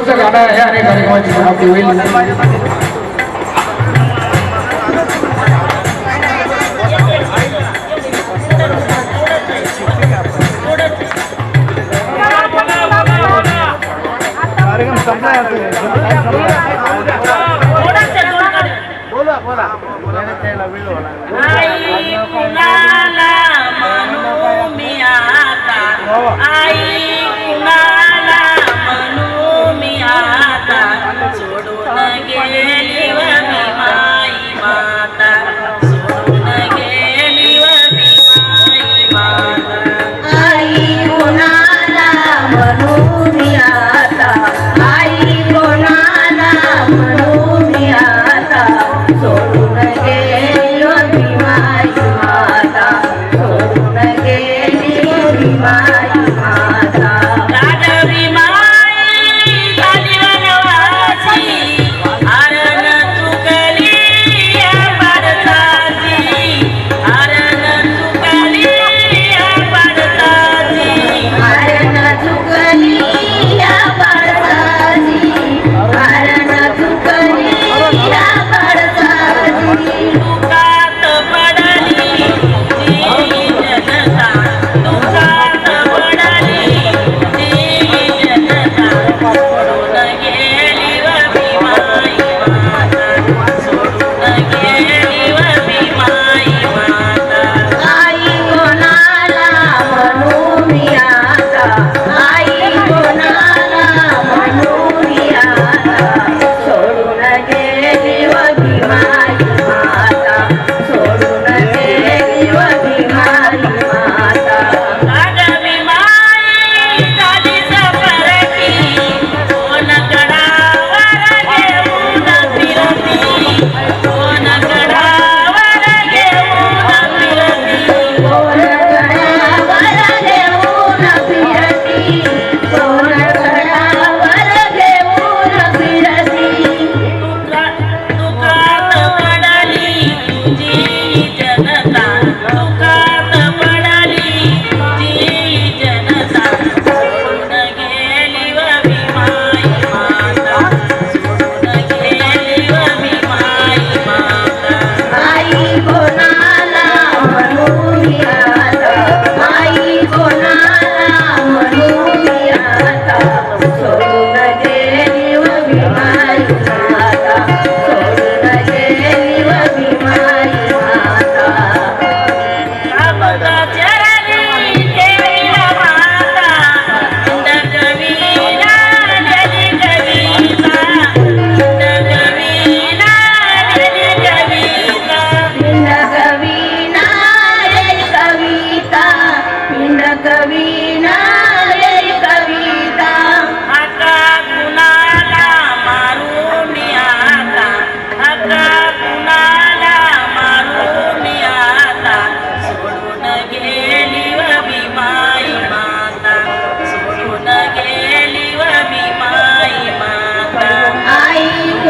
रोडचा गाडा आहे आणि कार्यक्रमाची समाप्ती होईल बोला बोला Bye.